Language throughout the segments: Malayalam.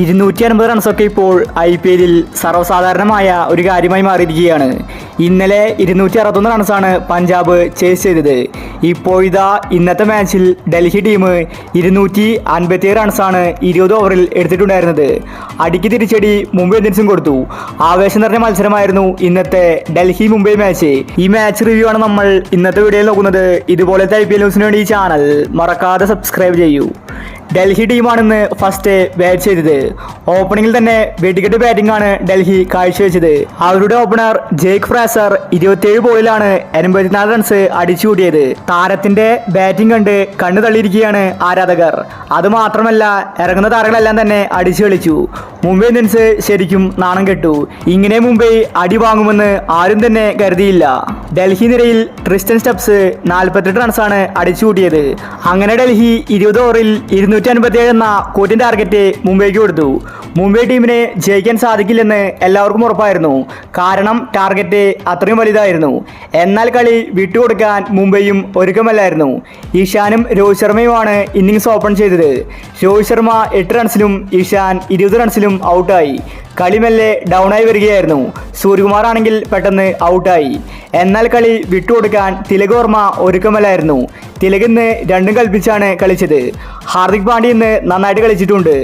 ഇരുന്നൂറ്റി അൻപത് റൺസൊക്കെ ഇപ്പോൾ ഐ പി എല്ലിൽ സർവസാധാരണമായ ഒരു കാര്യമായി മാറിയിരിക്കുകയാണ്. ഇന്നലെ ഇരുന്നൂറ്റി അറുപത്തൊന്ന് റൺസാണ് പഞ്ചാബ് ചേസ് ചെയ്തത്. ഇപ്പോഴിതാ ഇന്നത്തെ മാച്ചിൽ ഡൽഹി ടീം ഇരുന്നൂറ്റി അൻപത്തിയേഴ് റൺസാണ് ഇരുപത് ഓവറിൽ എടുത്തിട്ടുണ്ടായിരുന്നത്. അടിക്ക് തിരിച്ചടി മുംബൈ ഇന്ത്യൻസും കൊടുത്തു. ആവേശം നിറഞ്ഞ മത്സരമായിരുന്നു ഇന്നത്തെ ഡൽഹി മുംബൈ മാച്ച് ഈ മാച്ച് റിവ്യൂ ആണ് നമ്മൾ ഇന്നത്തെ വീഡിയോയിൽ നോക്കുന്നത്. ഇതുപോലത്തെ ഐ പി എൽ ന്യൂസിന് വേണ്ടി ഈ ചാനൽ മറക്കാതെ സബ്സ്ക്രൈബ് ചെയ്യൂ. ഡൽഹി ടീമാണെന്ന് ഫസ്റ്റ് ബാറ്റ് ചെയ്തത്. ഓപ്പണിംഗിൽ തന്നെ വെടിക്കെട്ട് ബാറ്റിംഗ് ആണ് ഡൽഹി കാഴ്ചവെച്ചത്. അവരുടെ ഓപ്പണർ ജേക്ക് ഫ്രാസർ ഇരുപത്തിയേഴ് ബോളിലാണ് എൺപത്തിനാല് റൺസ് അടിച്ചുകൂടിയത്. താരത്തിന്റെ ബാറ്റിംഗ് കണ്ട് കണ്ണു തള്ളിയിരിക്കുകയാണ് ആരാധകർ. അതുമാത്രമല്ല ഇറങ്ങുന്ന താരങ്ങളെല്ലാം തന്നെ അടിച്ചു കളിച്ചു. മുംബൈ ഇന്ത്യൻസ് ശരിക്കും നാണം കെട്ടു. ഇങ്ങനെ മുംബൈ അടി വാങ്ങുമെന്ന് ആരും തന്നെ കരുതിയില്ല. ഡൽഹി നിരയിൽ ട്രിസ്റ്റൻ സ്റ്റെപ്സ് നാൽപ്പത്തെട്ട് റൺസാണ് അടിച്ചുകൂട്ടിയത് അങ്ങനെ ഡൽഹി ഇരുപത് ഓവറിൽ ഇരുന്നൂറ്റി അൻപത്തിയേഴ് എന്ന കൂറ്റിൻ ടാർഗറ്റ് മുംബൈക്ക് കൊടുത്തു. മുംബൈ ടീമിന് ജയിക്കാൻ സാധിക്കില്ലെന്ന് എല്ലാവർക്കും ഉറപ്പായിരുന്നു. കാരണം ടാർഗറ്റ് അത്രയും വലുതായിരുന്നു. എന്നാൽ കളി വിട്ടുകൊടുക്കാൻ മുംബൈയും ഒരുക്കമല്ലായിരുന്നു. ഈശാനും രോഹിത് ശർമ്മയുമാണ് ഇന്നിങ്സ് ഓപ്പൺ ചെയ്തത്. രോഹിത് ശർമ്മ എട്ട് റൺസിലും ഈശാൻ ഇരുപത് റൺസിലും ഔട്ടായി കളി മെല്ലെ ഡൗണായി വരികയായിരുന്നു. സൂര്യകുമാർ ആണെങ്കിൽ പെട്ടെന്ന് ഔട്ടായി എന്നാൽ കളി വിട്ടുകൊടുക്കാൻ തിലക് വർമ്മ ഒരുക്കമല്ലായിരുന്നു. തിലക് ഇന്ന് രണ്ടും കൽപ്പിച്ചാണ് കളിച്ചത്. ഹാർദിക് പാണ്ഡ്യ ഇന്ന് നന്നായിട്ട് കളിച്ചിട്ടുണ്ട്.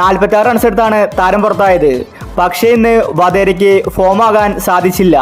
നാൽപ്പത്തി ആറ് റൺസ് എടുത്താണ് താരം പുറത്തായത്. പക്ഷേ ഇന്ന് വധേരയ്ക്ക് ഫോമാകാൻ സാധിച്ചില്ല.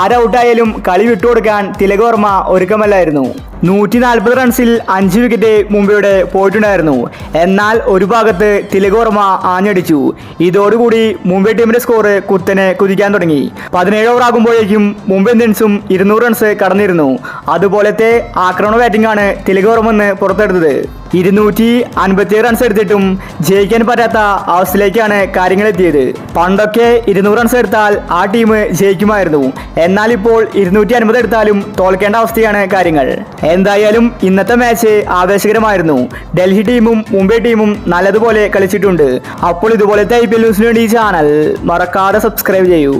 ആരൗട്ടായാലും കളി വിട്ടുകൊടുക്കാൻ തിലകവർമ്മ ഒരുക്കമല്ലായിരുന്നു. നൂറ്റി നാൽപ്പത് റൺസിൽ അഞ്ച് വിക്കറ്റ് മുംബൈയുടെ പോയിട്ടുണ്ടായിരുന്നു. എന്നാൽ ഒരു ഭാഗത്ത് തിലകോർമ്മ ആഞ്ഞടിച്ചു. ഇതോടുകൂടി മുംബൈ ടീമിന്റെ സ്കോർ കുത്തനെ കുതിക്കാൻ തുടങ്ങി. പതിനേഴ് ഓവർ ആകുമ്പോഴേക്കും മുംബൈ ഇന്ത്യൻസും ഇരുന്നൂറ് റൺസ് കടന്നിരുന്നു. അതുപോലത്തെ ആക്രമണ ബാറ്റിംഗ് ആണ് തിലകോർമെന്ന് പുറത്തെടുത്തത്. ഇരുന്നൂറ്റി അൻപത്തിയേഴ് റൺസ് എടുത്തിട്ടും ജയിക്കാൻ പറ്റാത്ത അവസ്ഥയിലേക്കാണ് കാര്യങ്ങൾ എത്തിയത്. പണ്ടൊക്കെ ഇരുന്നൂറ് റൺസ് എടുത്താൽ ആ ടീം ജയിക്കുമായിരുന്നു. എന്നാൽ ഇപ്പോൾ ഇരുന്നൂറ്റി അൻപത് എടുത്താലും തോൽക്കേണ്ട അവസ്ഥയാണ് കാര്യങ്ങൾ. എന്തായാലും ഇന്നത്തെ മാച്ച് ആവേശകരമായിരുന്നു. ഡൽഹി ടീമും മുംബൈ ടീമും നല്ലതുപോലെ കളിച്ചിട്ടുണ്ട്. അപ്പോൾ ഇതുപോലത്തെ ഐ പി എൽ ന്യൂസിന് വേണ്ടി ഈ ചാനൽ മറക്കാതെ സബ്സ്ക്രൈബ് ചെയ്യൂ.